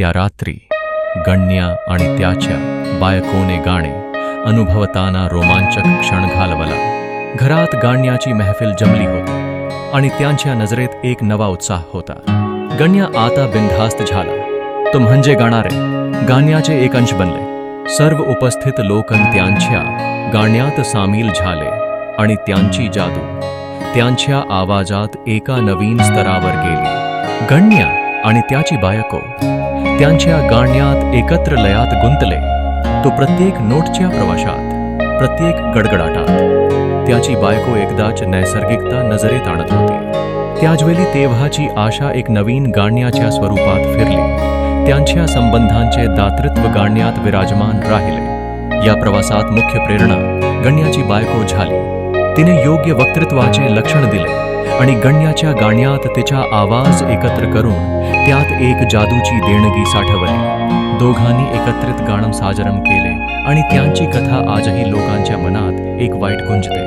त्या रात्री गण्या आणि त्याच्या बायकोने गाणे अनुभवताना रोमांचक क्षण घालवला. घरात गाण्याची महफिल जमली होती आणि त्यांच्या नजरेत एक नवा उत्साह होता. गण्या आता बिनधास्त झाला. तो म्हणजे गाणारे. गाण्याचे एक अंश बनले. सर्व उपस्थित लोकन त्यांच्या गाण्यात सामील झाले आणि त्यांची जादू त्यांच्या आवाजात एका नवीन स्तरावर गेली. गण्या आणि त्याची बायको त्यांच्या गाण्यात एकत्र लयात गुंतले. तो प्रत्येक नोटच्या प्रवाशात प्रत्येक गडगडाटात. त्याची बायको एकदाच नैसर्गिकता नजरेत आणत होती. त्याचवेळी तेव्हाची आशा एक नवीन गाण्याच्या स्वरूपात फिरली. त्यांच्या संबंधांचे दातृत्व गाण्यात विराजमान राहिले. या प्रवासात मुख्य प्रेरणा गण्याची बायको झाली. तिने योग्य वक्तृत्वाचे लक्षण दिले आणि गण्याच्या गाण्यात तिचा आवाज एकत्र करून त्यात एक जादूची देणगी साठवली. दोघांनी एकत्रित गाणं साजरम केले आणि त्यांची कथा आजही लोकांच्या मनात एक वाईट गुंजते.